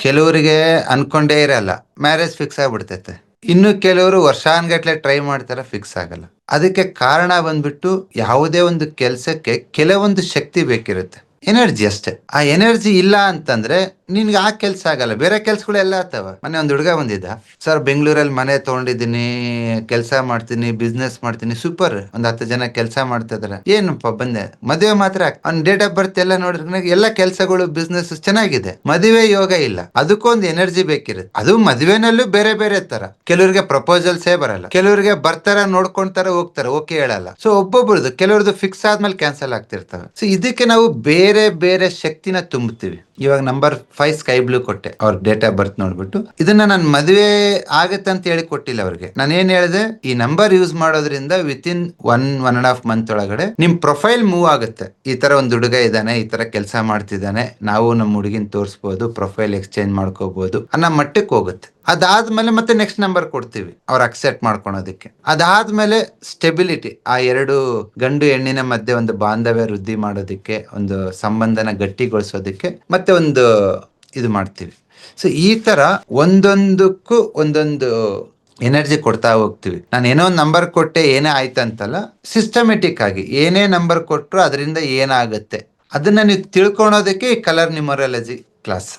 ಕೆಲವರಿಗೆ ಅನ್ಕೊಂಡೇ ಇರಲ್ಲ. ಮ್ಯಾರೇಜ್ ಫಿಕ್ಸ್ ಆಗ್ಬಿಡ್ತೈತೆ. ಇನ್ನು ಕೆಲವರು ವರ್ಷಾನ್ಗಟ್ಲೆ ಟ್ರೈ ಮಾಡ್ತಾರ ಫಿಕ್ಸ್ ಆಗಲ್ಲ. ಅದಕ್ಕೆ ಕಾರಣ ಬಂದ್ಬಿಟ್ಟು ಯಾವುದೇ ಒಂದು ಕೆಲಸಕ್ಕೆ ಕೆಲವೊಂದು ಶಕ್ತಿ ಬೇಕಿರುತ್ತೆ. ಎನರ್ಜಿ ಅಷ್ಟೇ. ಆ ಎನರ್ಜಿ ಇಲ್ಲ ಅಂತಂದ್ರೆ ನಿನ್ಗೆ ಆ ಕೆಲ್ಸ ಆಗಲ್ಲ. ಬೇರೆ ಕೆಲ್ಸಗಳೆಲ್ಲ ಆಗ್ತಾವ. ಮನೆ ಒಂದು ಹುಡುಗ ಬಂದಿದ್ದ. ಸರ್, ಬೆಂಗಳೂರಲ್ಲಿ ಮನೆ ತಗೊಂಡಿದ್ದೀನಿ, ಕೆಲಸ ಮಾಡ್ತೀನಿ ಬಿಸ್ನೆಸ್ ಮಾಡ್ತೀನಿ ಸೂಪರ್ ಒಂದ್ ಹತ್ತು ಜನ ಕೆಲಸ ಮಾಡ್ತಾ ಇದಾರೆ ಏನಪ್ಪ? ಬಂದೆ. ಮದುವೆ ಮಾತ್ರ ಅವ್ನ ಡೇಟ್ ಆಫ್ ಬರ್ತ್ ಎಲ್ಲ ನೋಡಿದ್ರೆ ಎಲ್ಲ ಕೆಲಸಗಳು ಬಿಸ್ನೆಸ್ ಚೆನ್ನಾಗಿದೆ. ಮದುವೆ ಯೋಗ ಇಲ್ಲ. ಅದಕ್ಕೊಂದು ಎನರ್ಜಿ ಬೇಕಿರುತ್ತೆ. ಅದು ಮದುವೆನಲ್ಲೂ ಬೇರೆ ಬೇರೆ ತರ. ಕೆಲವರಿಗೆ ಪ್ರಪೋಸಲ್ಸೇ ಬರಲ್ಲ. ಕೆಲವರಿಗೆ ಬರ್ತಾರ, ನೋಡ್ಕೊಂತಾರ, ಹೋಗ್ತಾರೆ. ಓಕೆ ಹೇಳಲ್ಲ. ಸೊ ಒಬ್ಬೊಬ್ರದ್ದು ಕೆಲವ್ರದ್ದು ಫಿಕ್ಸ್ ಆದ್ಮೇಲೆ ಕ್ಯಾನ್ಸಲ್ ಆಗ್ತಿರ್ತವೆ. ಸೊ ಇದಕ್ಕೆ ನಾವು ಬೇರೆ ಬೇರೆ ಶಕ್ತಿನ ತುಂಬುತ್ತೀವಿ. ಇವಾಗ ನಂಬರ್ ಫೈವ್ ಸ್ಕೈ ಬ್ಲೂ ಕೊಟ್ಟೆ, ಅವ್ರ ಡೇಟ್ ಆಫ್ ಬರ್ತ್ ನೋಡ್ಬಿಟ್ಟು. ಇದನ್ನ ನಾನು ಮದುವೆ ಆಗತ್ತೆ ಅಂತ ಹೇಳಿ ಕೊಟ್ಟಿಲ್ಲ ಅವ್ರಿಗೆ. ನಾನು ಏನ್ ಹೇಳಿದೆ, ಈ ನಂಬರ್ ಯೂಸ್ ಮಾಡೋದ್ರಿಂದ within one one and half month ಒಳಗಡೆ ನಿಮ್ ಪ್ರೊಫೈಲ್ ಮೂವ್ ಆಗುತ್ತೆ. ಈ ತರ ಒಂದು ಹುಡುಗ ಇದ್ದಾನೆ, ಈ ತರ ಕೆಲಸ ಮಾಡ್ತಿದ್ದಾನೆ, ನಾವು ನಮ್ಮ ಹುಡುಗಿನ ತೋರಿಸಬಹುದು ಪ್ರೊಫೈಲ್ ಎಕ್ಸ್ಚೇಂಜ್ ಮಾಡ್ಕೋಬಹುದು ಅನ್ನೋ ಮಟ್ಟಕ್ಕೆ ಹೋಗುತ್ತೆ. ಅದಾದ್ಮೇಲೆ ಮತ್ತೆ ನೆಕ್ಸ್ಟ್ ನಂಬರ್ ಕೊಡ್ತೀವಿ ಅವ್ರು ಅಕ್ಸೆಪ್ಟ್ ಮಾಡ್ಕೊಳೋದಕ್ಕೆ. ಅದಾದ್ಮೇಲೆ ಸ್ಟೆಬಿಲಿಟಿ ಆ ಎರಡು ಗಂಡು ಹೆಣ್ಣಿನ ಮಧ್ಯೆ ಒಂದು ಬಾಂಧವ್ಯ ವೃದ್ಧಿ ಮಾಡೋದಕ್ಕೆ, ಒಂದು ಸಂಬಂಧನ ಗಟ್ಟಿಗೊಳಿಸೋದಕ್ಕೆ ಮತ್ತೆ ಒಂದು ಇದು ಮಾಡ್ತೀವಿ. ಸೊ ಈ ತರ ಒಂದೊಂದಕ್ಕೂ ಒಂದೊಂದು ಎನರ್ಜಿ ಕೊಡ್ತಾ ಹೋಗ್ತೀವಿ. ನಾನು ಏನೋ ಒಂದು ನಂಬರ್ ಕೊಟ್ಟೆ, ಏನೇ ಆಯ್ತಂತಲ್ಲ ಸಿಸ್ಟಮೆಟಿಕ್ ಆಗಿ ಏನೇ ನಂಬರ್ ಕೊಟ್ಟರು ಅದರಿಂದ ಏನಾಗುತ್ತೆ? ಅದನ್ನ ನೀವು ತಿಳ್ಕೊಳೋದಕ್ಕೆ ಕಲರ್ ನ್ಯೂಮರಾಲಜಿ ಕ್ಲಾಸ್